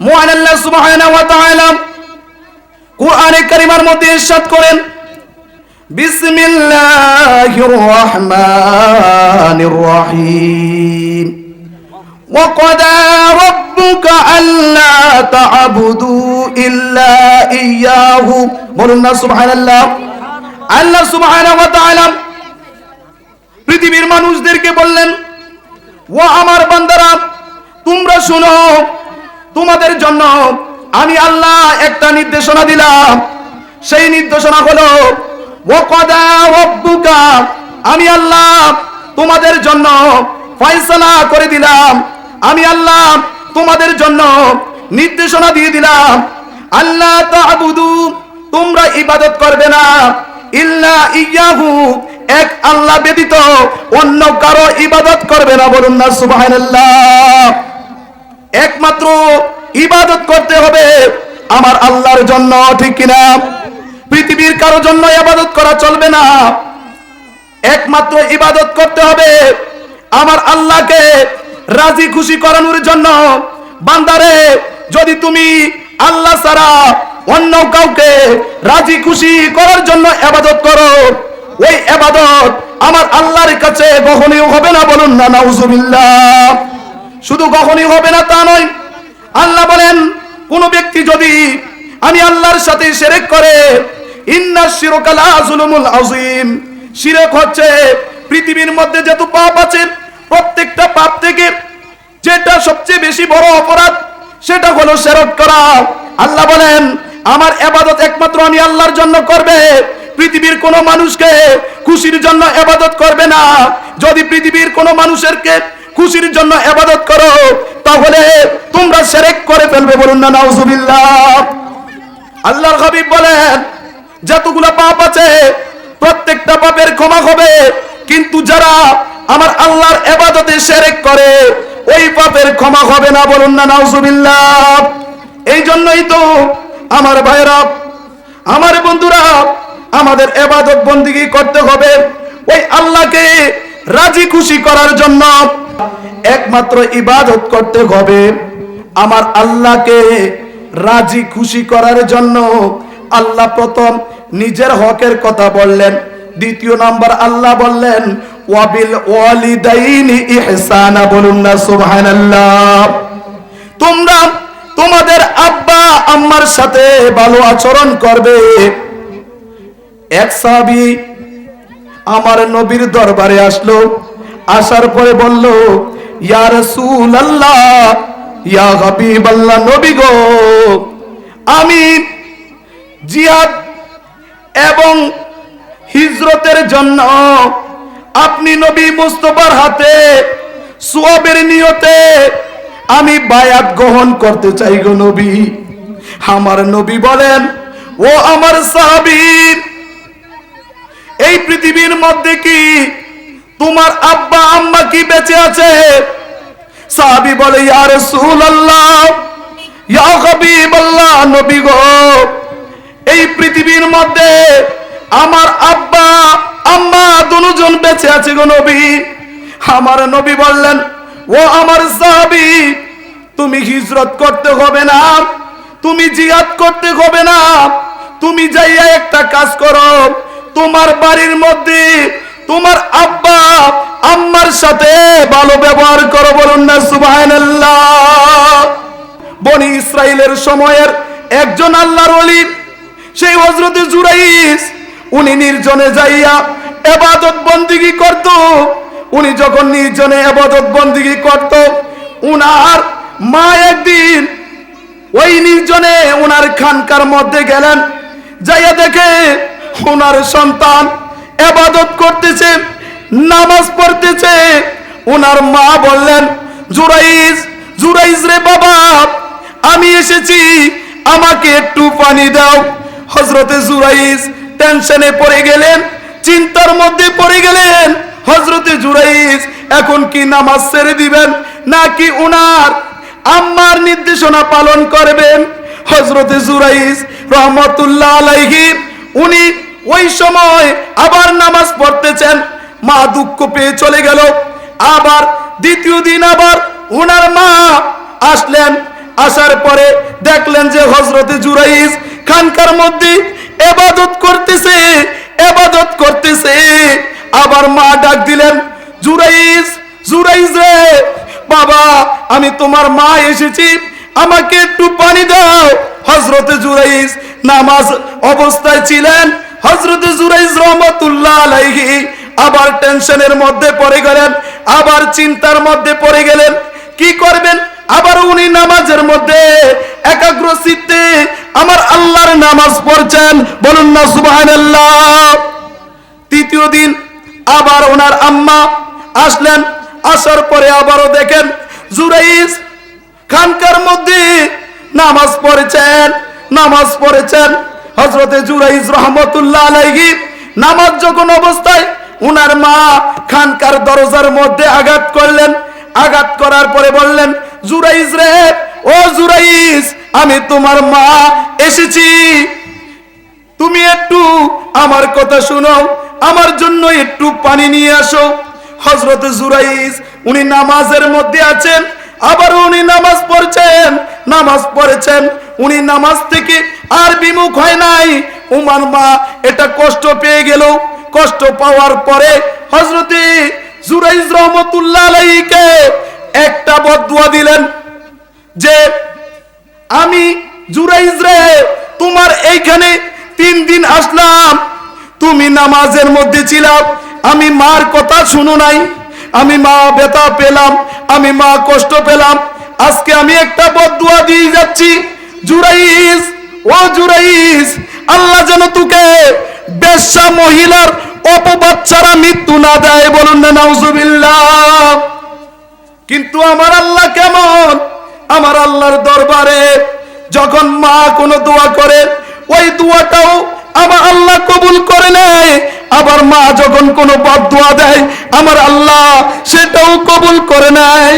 মহান আল্লাহ সুবহানাহু ওয়া তাআলা কোরআনে কারিমার মধ্যে ইরশাদ করেন বিসমিল্লাহির রহমানির রহিম وقضى ربك ألا تعبدوا إلا إياه বলুন না সুবহানাল্লাহ আল্লাহ সুবহানাহু ওয়া তাআলা পৃথিবীর মানুষদেরকে বললেন ও আমার বান্দারা তোমরা শোনো তোমাদের জন্য আমি আল্লাহ একটা নির্দেশনা দিলাম। সেই নির্দেশনা হলো আমি আল্লাহ তোমাদের জন্য ফয়সালা করে দিলাম। আমি আল্লাহ তোমাদের জন্য নির্দেশনা দিয়ে দিলাম। আল্লাহ তাবুদু, তোমরা ইবাদত করবে না। ইল্লা ইয়াহু, এক আল্লাহ ব্যতীত অন্য কারও ইবাদত করবে না বলুন না সুবহানাল্লাহ। একমাত্র ইবাদত করতে হবে আমার আল্লাহর জন্য, ঠিক কিনা? পৃথিবীর কারও জন্য ইবাদত করা চলবে না। একমাত্র ইবাদত করতে হবে আমার আল্লাহকে রাজি খুশি করানোর জন্য। বান্দারে, যদি তুমি আল্লাহ ছাড়া অন্য কাউকে রাজি খুশি করার জন্য আবাদত করো, ওই আবাদত আমার আল্লাহর কাছে গ্রহণীয় হবে না বলুন না, নাউজুবিল্লাহ। শুধু গ্রহণীয় হবে না তা নয়। আল্লাহ বলেন, কোন ব্যক্তি যদি আমি আল্লাহর সাথে শিরক করে, ইন্না শিরকালা জুলুমুল আযীম। শিরক হচ্ছে পৃথিবীর মধ্যে যত পাপ আছে, প্রত্যেকটা পাপ থেকে যেটা সবচেয়ে বেশি বড় অপরাধ, সেটা হলো শিরক করা। আল্লাহ বলেন, আমার এবাদত একমাত্র আমি আল্লাহর জন্য করবে। পৃথিবীর কোন মানুষকে খুশির জন্য এবাদত করবে না। যদি পৃথিবীর কোন মানুষেরকে খুশির জন্য এবাদত করো, তাহলে তোমরা সেরেক করে ফেলবে বলুন না, নাউজুবিল্লাহ। আল্লাহর হাবিব বলেন, যতগুলো পাপ আছে, প্রত্যেকটা পাপের ক্ষমা হবে, কিন্তু যারা আমার আল্লাহর এবাদতে সেরেক করে, ওই পাপের ক্ষমা হবে না বলুন না, নাউজুবিল্লাহ। এই জন্যই তো আমার ভাইরা আমার বন্ধুরা, আমাদের এবাদত বন্দিগি করতে হবে। ওই আল্লাহকে রাজি খুশি করার জন্য একমাত্র ইবাদত করতে হবে। আমার আল্লাহকে রাজি খুশি করার জন্য আল্লাহ প্রথম নিজের হকের কথা বললেন। দ্বিতীয় নাম্বার আল্লাহ বললেন, ওয়াবিল ওয়ালিদাইনি ইহসানা বলুন না, সুবহানাল্লাহ। তোমরা তোমাদের আব্বা, আম্মার সাথে ভালো আচরণ করবে। এক সাহাবী আমার নবীর দরবারে আসলো, আসার পরে বলল ইয়া রাসূলুল্লাহ, ইয়া হাবিবাল্লাহ নবী গো। আমি জিহাদ এবং হিজরতের জন্য আপনি নবী মুস্তফার হাতে সোয়াবের নিয়তে আমি বায়াত গ্রহণ করতে চাই গো নবী। আমার নবী বলেন, ও আমার সাহাবীর, এই পৃথিবীর মধ্যে কি তোমার আব্বা, আম্মা কি বেঁচে আছে? সাহাবি বলে, ইয়া রাসূলুল্লাহ, ইয়া হাবিবাল্লাহ, নবী গো, এই পৃথিবীর মধ্যে আমার আব্বা, আম্মা দুজন বেঁচে আছে গো নবী। আমার নবী বললেন, ও আমার সাহাবি, তুমি হিজরত করতে হবে না, তুমি জিহাদ করতে হবে না, তুমি যাইয়া একটা কাজ করো, তোমার বাড়ির মধ্যে তোমার আব্বা আম্মার সাথে ভালো ব্যবহার করো বলুন না বনি ইসরাইলের সময়ের একজন আল্লাহর ওলি, সেই হযরতে জুরাইস, উনি নির্জনে যাইয়া এবাদত বন্দিগি করত। উনি যখন নির্জনে এবাদত বন্দিগি করত, উনার মা একদিন ওই নির্জনে উনার খানকার মধ্যে গেলেন, যাইয়া দেখে উনার সন্তান এবাদত করতেছে, নামাজ পড়তেছে। ওনার মা বললেন, জুরাইজ জুরাইজ রে বাবা, আমি এসেছি, আমাকে একটু পানি দাও। হজরতে জুরাইজ টেনশনে পড়ে গেলেন, চিন্তার মধ্যে পড়ে গেলেন। হজরতে জুরাইজ, এখন কি নামাজ ছেড়ে দিবেন? নাকি উনার আম্মার নির্দেশনা পালন করবেন? হজরতে জুরাইজ রহমতুল্লাহ আলাইহি, উনি ওই সময় আবার নামাজ পড়তেছেন। মা দুঃখ পেয়ে চলে গেল। আবার দ্বিতীয় দিন আবার উনার মা আসলেন। আসার পরে দেখলেন যে হজরতে জুরাইজ খানকার মধ্যে এবাদত করতেছে এবাদত করতেছে। আবার মা ডাক দিলেন জুরাইজ জুরাইজ রে, বাবা, আমি তোমার মা এসেছি, আমাকে একটু পানি দাও। হজরতে জুরাইজ নামাজ অবস্থায় ছিলেন। হজরতে জুরাইজ রহমতুল্লাহ আলাইহি আবার টেনশনের মধ্যে পড়ে গেলেন, আবার চিন্তার মধ্যে পড়ে গেলেন। কি করবেন? আবার উনি নামাজের মধ্যে একাগ্র চিত্তে আমার আল্লাহর নামাজ পড়ছেন। বলুন না, সুবহানাল্লাহ। তৃতীয় দিন আবার ওনার আম্মা আসলেন, আসার পরে আবারও দেখেন জুরাইজ খানকার মধ্যে নামাজ পড়েছেন নামাজ পড়েছেন। হজরতে জুরাইজ রহমতুল্লাহ আলাইহি নামাজ যখন অবস্থায়, উনার মা খানকার দরজার মধ্যে আঘাত করলেন। আঘাত করার পরে বললেন, জুরাইজ রে, ও জুরাইজ, আমি তোমার মা, এসেছি। তুমি একটু আমার কথা শুনো, আমার জন্য একটু পানি নিয়ে আসো। হজরত জুরাইজ, উনি নামাজের মধ্যে আছেন আবার উনি নামাজ পড়ছেন, নামাজ পড়েছেন। উনি নামাজ থেকে আর বিমুখ হয় নাই। উমার মা এটা কষ্ট পেয়ে গেল। কষ্ট পাওয়ার পরে হজরতে জুরাইজ রহমতুল্লাহ আলাইকে একটা বদুয়া দিলেন যে, আমি জুরাইজ রে, তোমার এইখানে তিন দিন আসলাম। তুমি নামাজের মধ্যে ছিলাম। আমি মার কথা শুনো নাই। আমি মা ব্যথা পেলাম। আমি মা কষ্ট পেলাম। আজকে আমি একটা বদুয়া দিয়ে যাচ্ছি। জুরাইজ ও জুরাইজ আল্লাহ যেন তোকে বেশ্যা মহিলার অপবাচ্চারা মৃত্যু না দেয় বলুন না, নাউজুবিল্লাহ। কিন্তু আমার আল্লাহ কেমন? আমার আল্লাহর দরবারে যখন মা কোনো দোয়া করে, ওই দোয়াটাও আমার আল্লাহ কবুল করে নেয়। আবার মা যখন কোনো বদ দোয়া দেয়, আমার আল্লাহ সেটাও কবুল করে নেয়।